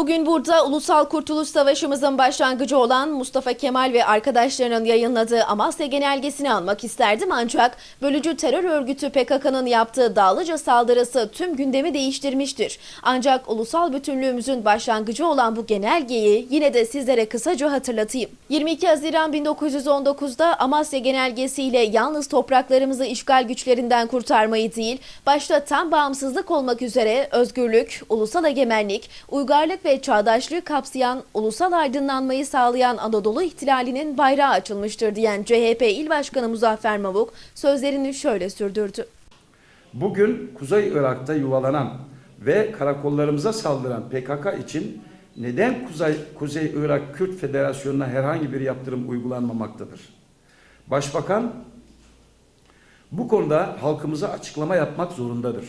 Bugün burada Ulusal Kurtuluş Savaşımızın başlangıcı olan Mustafa Kemal ve arkadaşlarının yayınladığı Amasya Genelgesini almak isterdim ancak bölücü terör örgütü PKK'nın yaptığı Dağlıca saldırısı tüm gündemi değiştirmiştir. Ancak ulusal bütünlüğümüzün başlangıcı olan bu genelgeyi yine de sizlere kısaca hatırlatayım. 22 Haziran 1919'da Amasya Genelgesi ile yalnız topraklarımızı işgal güçlerinden kurtarmayı değil, başta tam bağımsızlık olmak üzere özgürlük, ulusal egemenlik, uygarlık ve çağdaşlığı kapsayan ulusal aydınlanmayı sağlayan Anadolu ihtilalinin bayrağı açılmıştır diyen CHP İl Başkanı Muzaffer Mavuk sözlerini şöyle sürdürdü. Bugün Kuzey Irak'ta yuvalanan ve karakollarımıza saldıran PKK için neden Kuzey, Kuzey Irak Kürt Federasyonu'na herhangi bir yaptırım uygulanmamaktadır? Başbakan bu konuda halkımıza açıklama yapmak zorundadır.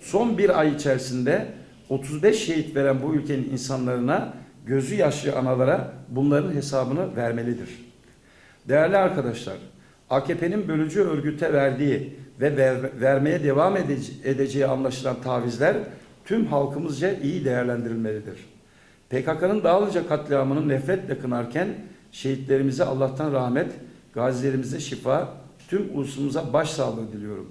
Son bir ay içerisinde 35 şehit veren bu ülkenin insanlarına, gözü yaşlı analara bunların hesabını vermelidir. Değerli arkadaşlar, AKP'nin bölücü örgüte verdiği ve ver- vermeye devam edece- edeceği anlaşılan tavizler tüm halkımızca iyi değerlendirilmelidir. PKK'nın Dağlıca katliamını nefretle kınarken şehitlerimize Allah'tan rahmet, gazilerimize şifa, tüm ulusumuza başsağlığı diliyorum.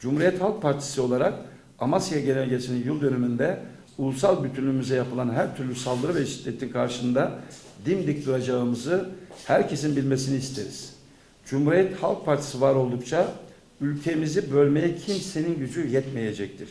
Cumhuriyet Halk Partisi olarak Amasya Genelgesi'nin yıl dönümünde ulusal bütünlüğümüze yapılan her türlü saldırı ve şiddetin karşında dimdik duracağımızı herkesin bilmesini isteriz. Cumhuriyet Halk Partisi var oldukça ülkemizi bölmeye kimsenin gücü yetmeyecektir.